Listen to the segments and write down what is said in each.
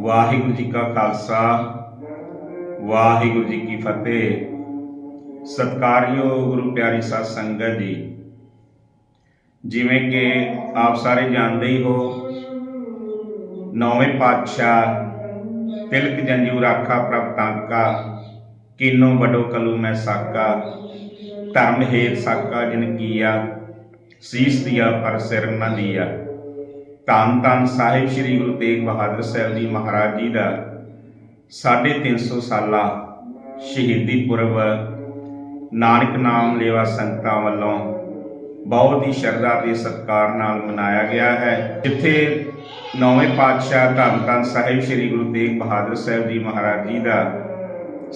ਵਾਹਿਗੁਰੂ ਜੀ ਕਾ ਖਾਲਸਾ, ਵਾਹਿਗੁਰੂ ਜੀ ਕੀ ਫਤਿਹ। ਸਤਿਕਾਰਯੋਗ ਗੁਰੂ ਪਿਆਰੀ ਸਾਧ ਸੰਗਤ ਜੀ। ਜਿਵੇਂ ਕਿ ਆਪ ਸਾਰੇ ਜਾਣਦੇ ਹੀ ਹੋ, ਨੌਵੇਂ ਪਾਤਸ਼ਾਹ ਤਿਲਕ ਜੰਜੂ ਰਾਖਾ ਪ੍ਰਭਤਾਂਕਾ ਕਿਨੋ ਵਡੋ ਕਲੂ ਮੈਂ ਸਾਕਾ, ਧਰਮ ਹੇਤ ਸਾਕਾ ਜਿਨ ਕੀਆ, ਸੀਸ ਦਿਆ ਪਰ ਸਿਰ ਨ ਦਿਆ। ਧੰਨ ਧੰਨ ਸਾਹਿਬ ਸ੍ਰੀ ਗੁਰੂ ਤੇਗ ਬਹਾਦਰ ਸਾਹਿਬ ਜੀ ਮਹਾਰਾਜ ਜੀ ਦਾ 350 ਸਾਲਾ ਸ਼ਹੀਦੀ ਪੁਰਬ ਨਾਨਕ ਨਾਮ ਲੇਵਾ ਸੰਗਤਾਂ ਵੱਲੋਂ ਬਹੁਤ ਹੀ ਸ਼ਰਧਾ ਤੇ ਸਤਿਕਾਰ ਨਾਲ ਮਨਾਇਆ ਗਿਆ ਹੈ। ਜਿੱਥੇ ਨੌਵੇਂ ਪਾਤਸ਼ਾਹ ਧੰਨ ਧੰਨ ਸਾਹਿਬ ਸ੍ਰੀ ਗੁਰੂ ਤੇਗ ਬਹਾਦਰ ਸਾਹਿਬ ਜੀ ਮਹਾਰਾਜ ਜੀ ਦਾ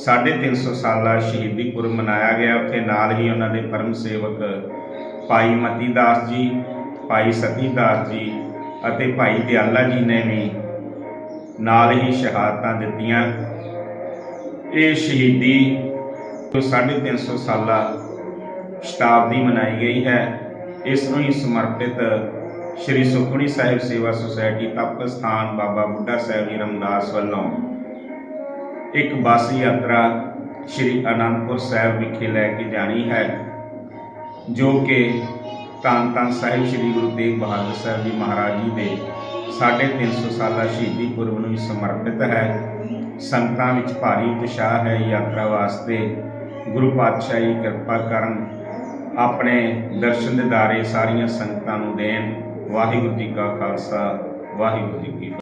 350 ਸਾਲਾ ਸ਼ਹੀਦੀ ਪੁਰਬ ਮਨਾਇਆ ਗਿਆ। ਉੱਥੇ ਨਾਲ ਹੀ ਉਹਨਾਂ ਦੇ ਪਰਮ ਸੇਵਕ ਭਾਈ ਮਤੀ ਦਾਸ ਜੀ, ਭਾਈ ਸਤੀ ਦਾਸ ਜੀ ਅਤੇ ਭਾਈ ਦਿਆਲਾ ਜੀ ਨੇ ਵੀ ਨਾਲ ਹੀ ਸ਼ਹਾਦਤਾਂ ਦਿੱਤੀਆਂ। ਇਹ ਸ਼ਹੀਦੀ ਜੋ 350 ਸਾਲਾ ਸ਼ਤਾਬਦੀ ਮਨਾਈ ਗਈ ਹੈ, ਇਸ ਨੂੰ ਹੀ ਸਮਰਪਿਤ ਸ਼੍ਰੀ ਸੁਖਮਨੀ ਸਾਹਿਬ ਸੇਵਾ ਸੁਸਾਇਟੀ ਤਪਕ ਸਥਾਨ ਬਾਬਾ ਬੁੱਢਾ ਸਾਹਿਬ ਜੀ ਰਮਦਾਸ ਵੱਲੋਂ ਇੱਕ ਬੱਸ ਯਾਤਰਾ ਸ਼੍ਰੀ ਅਨੰਦਪੁਰ ਸਾਹਿਬ ਵਿਖੇ ਲੈ ਕੇ ਜਾਣੀ ਹੈ, ਜੋ ਕਿ ਧੰਨ ਧੰਨ ਸਾਹਿਬ ਸ੍ਰੀ ਗੁਰੂ ਤੇਗ ਬਹਾਦਰ ਸਾਹਿਬ ਜੀ ਮਹਾਰਾਜ ਜੀ ਦੇ 350 ਸਾਲਾ ਸ਼ਹੀਦੀ ਪੁਰਬ ਨੂੰ ਸਮਰਪਿਤ ਹੈ। ਸੰਗਤਾਂ ਵਿੱਚ ਭਾਰੀ ਉਤਸ਼ਾਹ ਹੈ ਯਾਤਰਾ ਵਾਸਤੇ। ਗੁਰੂ ਪਾਤਸ਼ਾਹੀ ਕਿਰਪਾ ਕਰਨ ਆਪਣੇ ਦਰਸ਼ਨ ਦਿਦਾਰੇ ਸਾਰੀਆਂ ਸੰਗਤਾਂ ਨੂੰ ਦੇਣ। ਵਾਹਿਗੁਰੂ ਜੀ ਕਾ ਖਾਲਸਾ, ਵਾਹਿਗੁਰੂ ਜੀ ਕੀ ਫਤਿਹ।